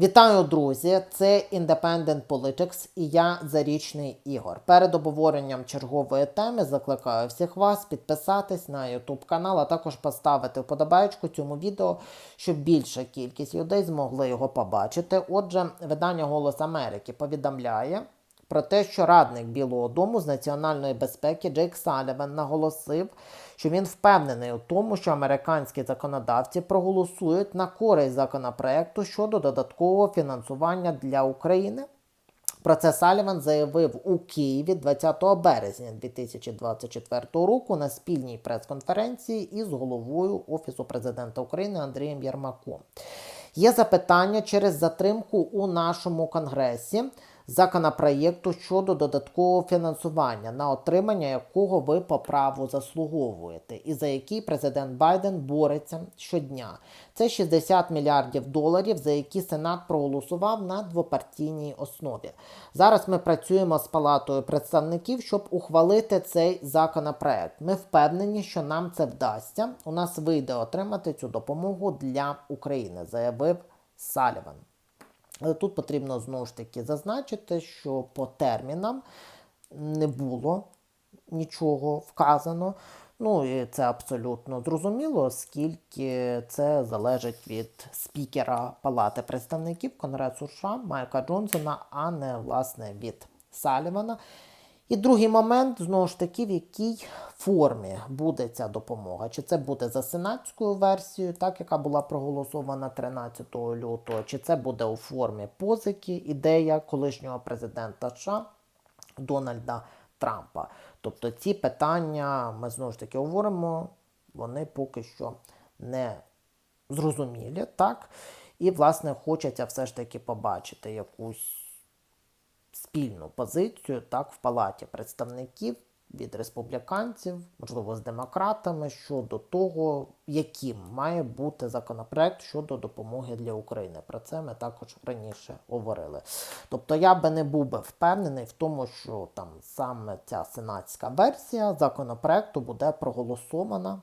Вітаю, друзі! Це Independent Politics і я Зарічний Ігор. Перед обговоренням чергової теми закликаю всіх вас підписатись на YouTube канал, а також поставити вподобайку цьому відео, щоб більша кількість людей змогли його побачити. Отже, видання Голос Америки повідомляє. Про те, що радник Білого Дому з національної безпеки Джейк Саліван наголосив, що він впевнений у тому, що американські законодавці проголосують на користь законопроекту щодо додаткового фінансування для України. Про це Саліван заявив у Києві 20 березня 2024 року на спільній прес-конференції із головою Офісу президента України Андрієм Єрмаком. Є запитання через затримку у нашому конгресі законопроєкту щодо додаткового фінансування, на отримання якого ви по праву заслуговуєте, і за який президент Байден бореться щодня. Це 60 мільярдів доларів, за які Сенат проголосував на двопартійній основі. Зараз ми працюємо з Палатою представників, щоб ухвалити цей законопроект. Ми впевнені, що нам це вдасться. У нас вийде отримати цю допомогу для України, заявив Саліван. Але тут потрібно знову ж таки зазначити, що по термінам не було нічого вказано. Ну і це абсолютно зрозуміло, оскільки це залежить від спікера Палати представників Конгресу США Майка Джонсона, а не власне від Салівана. І другий момент, знову ж таки, в якій формі буде ця допомога. Чи це буде за сенатською версією, так яка була проголосована 13 лютого, чи це буде у формі позики, ідея колишнього президента США Дональда Трампа. Тобто ці питання ми знову ж таки говоримо, вони поки що не зрозумілі, так? І, власне, хочеться все ж таки побачити якусь спільну позицію так, в Палаті представників від республіканців, можливо, з демократами щодо того, яким має бути законопроект щодо допомоги для України. Про це ми також раніше говорили. Тобто я би не був би впевнений в тому, що там саме ця сенатська версія законопроекту буде проголосована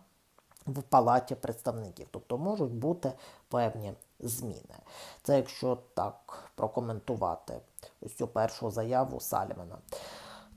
в Палаті представників, тобто можуть бути певні зміни. Це якщо так прокоментувати ось цю першу заяву Салівана.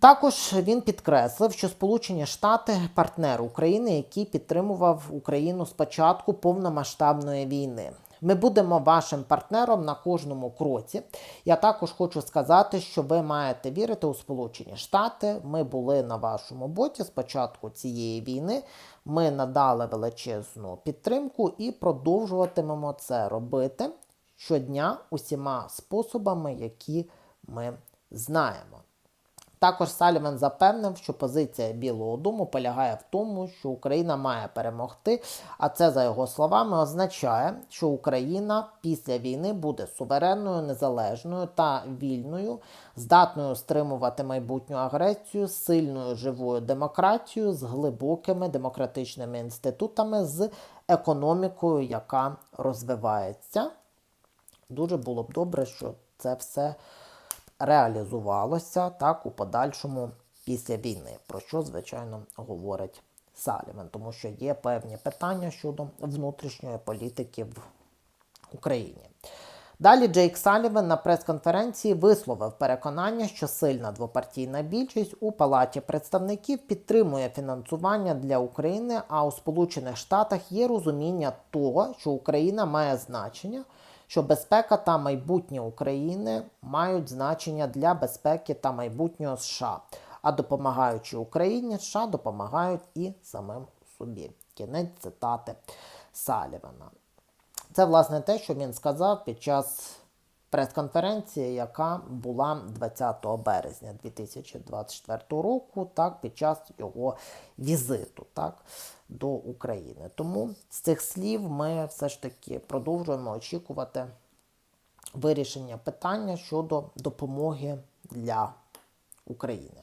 Також він підкреслив, що Сполучені Штати партнер України, який підтримував Україну з початку повномасштабної війни. Ми будемо вашим партнером на кожному кроці. Я також хочу сказати, що ви маєте вірити у Сполучені Штати. Ми були на вашому боці з початку цієї війни. Ми надали величезну підтримку і продовжуватимемо це робити щодня усіма способами, які ми знаємо. Також Саліван запевнив, що позиція Білого Дому полягає в тому, що Україна має перемогти. А це, за його словами, означає, що Україна після війни буде суверенною, незалежною та вільною, здатною стримувати майбутню агресію, сильною живою демократією, з глибокими демократичними інститутами, з економікою, яка розвивається. Дуже було б добре, що це все реалізувалося так у подальшому після війни, про що, звичайно, говорить Саліван, тому що є певні питання щодо внутрішньої політики в Україні. Далі Джейк Саліван на прес-конференції висловив переконання, що сильна двопартійна більшість у Палаті представників підтримує фінансування для України, а у Сполучених Штатах є розуміння того, що Україна має значення що безпека та майбутнє України мають значення для безпеки та майбутнього США, а допомагаючи Україні, США допомагають і самим собі. Кінець цитати Салівана. Це, власне, те, що він сказав під час прес-конференції, яка була 20 березня 2024 року, так, під час його візиту так, до України. Тому з цих слів ми все ж таки продовжуємо очікувати вирішення питання щодо допомоги для України.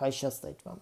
Reichersteak war.